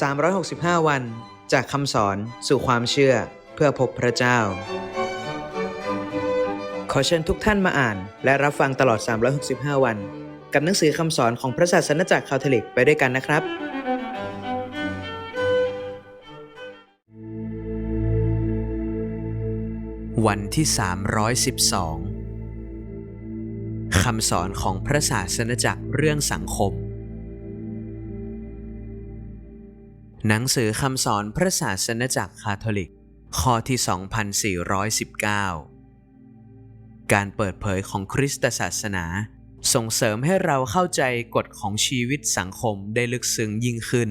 365 วัน จากคำสอนสู่ความเชื่อเพื่อพบพระเจ้า ขอเชิญทุกท่านมาอ่าน และรับฟังตลอด 365 วัน กับหนังสือคำสอนของพระศาสนจักรคาทอลิกไปด้วยกันนะครับ วันที่ 312คำสอนของพระศาสนจักรเรื่องสังคม หนังสือคำสอนพระศาสนจักรคาทอลิก ข้อที่ 2419 การเปิดเผยของคริสตศาสนา ส่งเสริมให้เราเข้าใจกฎของชีวิตสังคมได้ลึกซึ้งยิ่งขึ้น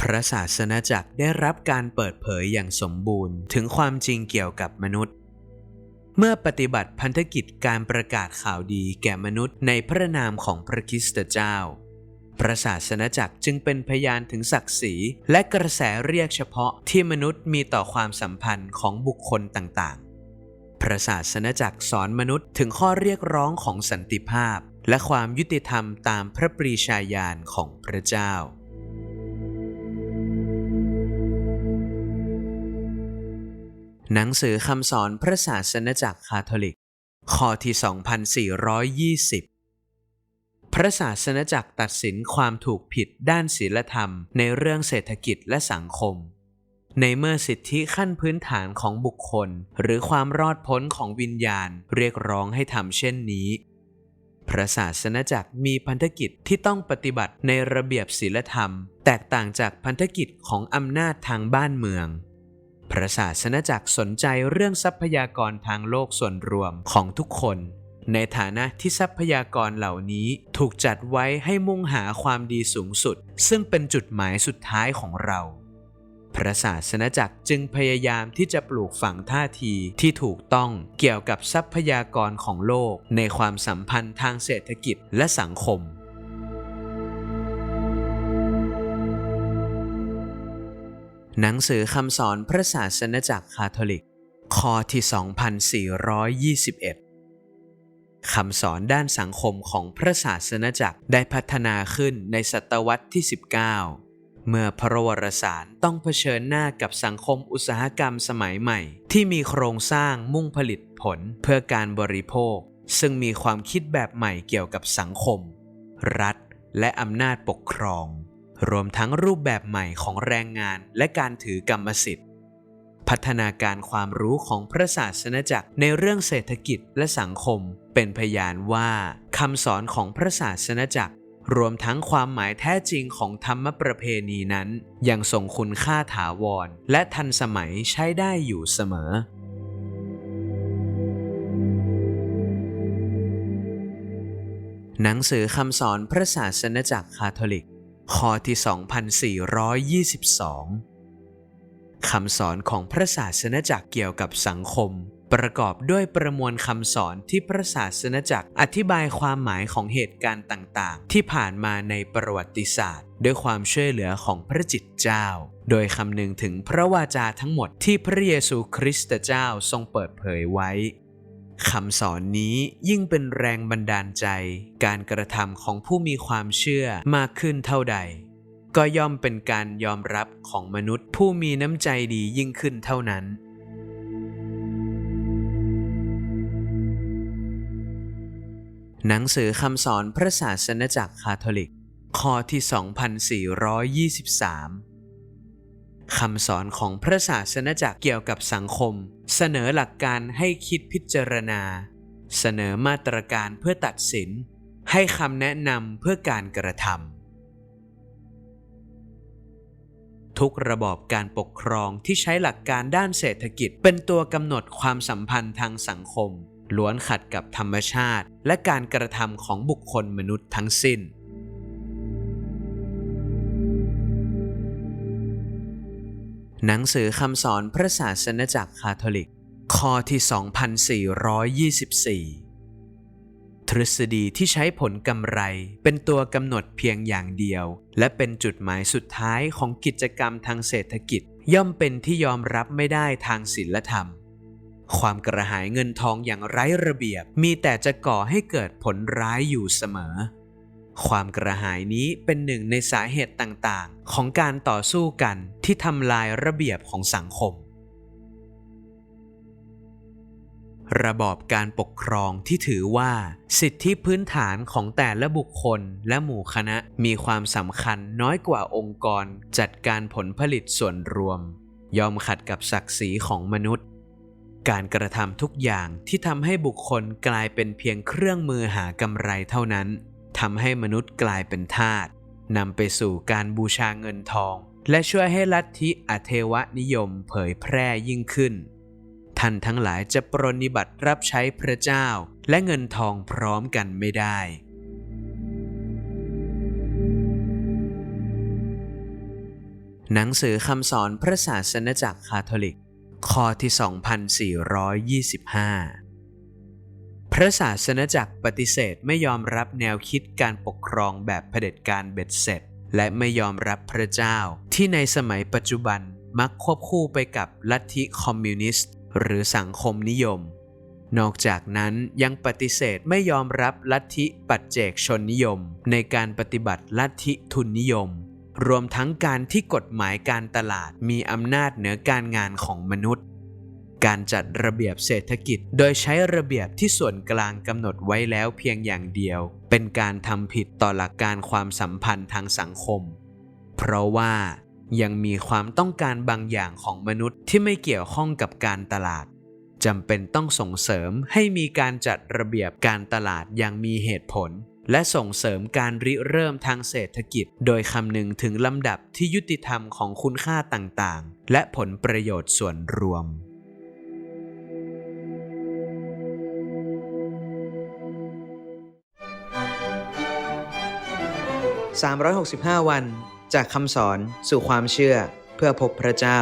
พระศาสนาจักรได้รับการเปิดเผยอย่างสมบูรณ์ถึงความจริงเกี่ยวกับมนุษย์ เมื่อปฏิบัติพันธกิจการประกาศข่าวดีแก่มนุษย์ในพระนามของพระคริสตเจ้า พระศาสนาจักรจึงเป็นพยานถึงศักดิ์ศรี และกระแสเรียกเฉพาะที่มนุษย์มีต่อความสัมพันธ์ของบุคคลต่างๆ พระศาสนาจักรสอนมนุษย์ถึงข้อเรียกร้องของสันติภาพ และความยุติธรรมตามพระปรีชาญาณของพระเจ้าหนังสือคำสอนพระศาสนจักรคาทอลิก ข้อที่ 2420 พระศาสนจักรตัดสินความถูกผิดด้านศีลธรรมในเรื่องเศรษฐกิจและสังคม ในเมื่อสิทธิขั้นพื้นฐานของบุคคล หรือความรอดพ้นของวิญญาณเรียกร้องให้ทำเช่นนี้ พระศาสนจักรมีพันธกิจที่ต้องปฏิบัติในระเบียบศีลธรรม แตกต่างจากพันธกิจของอำนาจทางบ้านเมืองพระศาสนจักรสนใจเรื่องทรัพยากรทางโลกส่วนรวมของทุกคน ในฐานะที่ทรัพยากรเหล่านี้ถูกจัดไว้ให้มุ่งหาความดีสูงสุด ซึ่งเป็นจุดหมายสุดท้ายของเรา พระศาสนจักรจึงพยายามที่จะปลูกฝังท่าทีที่ถูกต้องเกี่ยวกับทรัพยากรของโลก ในความสัมพันธ์ทางเศรษฐกิจและสังคมหนังสือคำสอนพระศาสนจักรคาทอลิกข้อที่ 2421 คำสอนด้านสังคมของพระศาสนจักรได้พัฒนาขึ้นในศตวรรษที่ 19 เมื่อพระวรสารต้องเผชิญหน้ากับสังคมอุตสาหกรรมสมัยใหม่ ที่มีโครงสร้างมุ่งผลิตผลเพื่อการบริโภค ซึ่งมีความคิดแบบใหม่เกี่ยวกับสังคม รัฐ และอำนาจปกครอง รวมทั้งรูปแบบใหม่ของแรงงานและการถือกรรมสิทธิ์ พัฒนาการความรู้ของพระศาสนจักรในเรื่องเศรษฐกิจและสังคม เป็นพยานว่าคำสอนของพระศาสนจักร รวมทั้งความหมายแท้จริงของธรรมประเพณีนั้น ยังทรงคุณค่าถาวร และทันสมัยใช้ได้อยู่เสมอหนังสือคำสอนพระศาสนจักรคาทอลิก ข้อที่ 2422 คำสอนของพระศาสนจักรเกี่ยวกับสังคม ประกอบด้วยประมวลคำสอนที่พระศาสนจักรอธิบายความหมายของเหตุการณ์ต่างๆ ที่ผ่านมาในประวัติศาสตร์ ด้วยความช่วยเหลือของพระจิตเจ้า โดยคำนึงถึงพระวาจาทั้งหมดที่พระเยซูคริสต์เจ้าทรงเปิดเผยไว้คำสอนนี้ยิ่งเป็นแรงบันดาลใจ การกระทำของผู้มีความเชื่อมากขึ้นเท่าใด ก็ย่อมเป็นการยอมรับของมนุษย์ผู้มีน้ำใจดียิ่งขึ้นเท่านั้น หนังสือคำสอนพระศาสนจักรคาทอลิก ข้อที่ 2423 คำสอนของพระศาสนจักรเกี่ยวกับสังคม เสนอหลักการให้คิดพิจารณา เสนอมาตรการเพื่อตัดสิน ให้คำแนะนำเพื่อการกระทำ ทุกระบอบการปกครองที่ใช้หลักการด้านเศรษฐกิจ เป็นตัวกำหนดความสัมพันธ์ทางสังคม ล้วนขัดกับธรรมชาติ และการกระทำของบุคคลมนุษย์ทั้งสิ้น หนังสือคำสอนพระศาสนจักรคาทอลิก ข้อที่ 2424 ทฤษฎีที่ใช้ผลกำไร เป็นตัวกำหนดเพียงอย่างเดียว และเป็นจุดหมายสุดท้ายของกิจกรรมทางเศรษฐกิจ ย่อมเป็นที่ยอมรับไม่ได้ทางศีลธรรม ความกระหายเงินทองอย่างไร้ระเบียบ มีแต่จะก่อให้เกิดผลร้ายอยู่เสมอ ความกระหายนี้เป็นหนึ่งในสาเหตุต่างๆ ของการต่อสู้กันที่ทำลายระเบียบของสังคม ระบอบการปกครองที่ถือว่าสิทธิพื้นฐานของแต่ละบุคคลและหมู่คณะมีความสำคัญน้อยกว่าองค์กรจัดการผลผลิตส่วนรวม ยอมขัดกับศักดิ์ศรีของมนุษย์ การกระทำทุกอย่างที่ทำให้บุคคลกลายเป็นเพียงเครื่องมือหากำไรเท่านั้นทำให้มนุษย์กลายเป็นทาสนำไปสู่การบูชาเงินทอง และช่วยให้ลัทธิอเทวนิยมเผยแพร่ยิ่งขึ้น ท่านทั้งหลายจะปรนนิบัติรับใช้พระเจ้า และเงินทองพร้อมกันไม่ได้ หนังสือคำสอนพระศาสนจักรคาทอลิก ข้อที่ 2425 พระศาสนจักรปฏิเสธไม่ยอมรับแนวคิดการปกครองแบบเผด็จการเบ็ดเสร็จ และไม่ยอมรับพระเจ้าที่ในสมัยปัจจุบันมักควบคู่ไปกับลัทธิคอมมิวนิสต์ หรือสังคมนิยม นอกจากนั้นยังปฏิเสธไม่ยอมรับลัทธิปัจเจกชนนิยม ในการปฏิบัติลัทธิทุนนิยม รวมทั้งการที่กฎหมายการตลาดมีอำนาจเหนือการงานของมนุษย์ การจัดระเบียบเศรษฐกิจโดยใช้ระเบียบที่ส่วนกลางกำหนดไว้แล้วเพียงอย่างเดียว เป็นการทำผิดต่อหลักการความสัมพันธ์ทางสังคม เพราะว่า ยังมีความต้องการบางอย่างของมนุษย์ที่ไม่เกี่ยวข้องกับการตลาดจำเป็นต้องส่งเสริมให้มีการจัดระเบียบการตลาดอย่างมีเหตุผล และส่งเสริมการริเริ่มทางเศรษฐกิจ โดยคำนึงถึงลำดับที่ยุติธรรมของคุณค่าต่างๆ และผลประโยชน์ส่วนรวม365 วัน จากคำสอนสู่ความเชื่อเพื่อพบพระเจ้า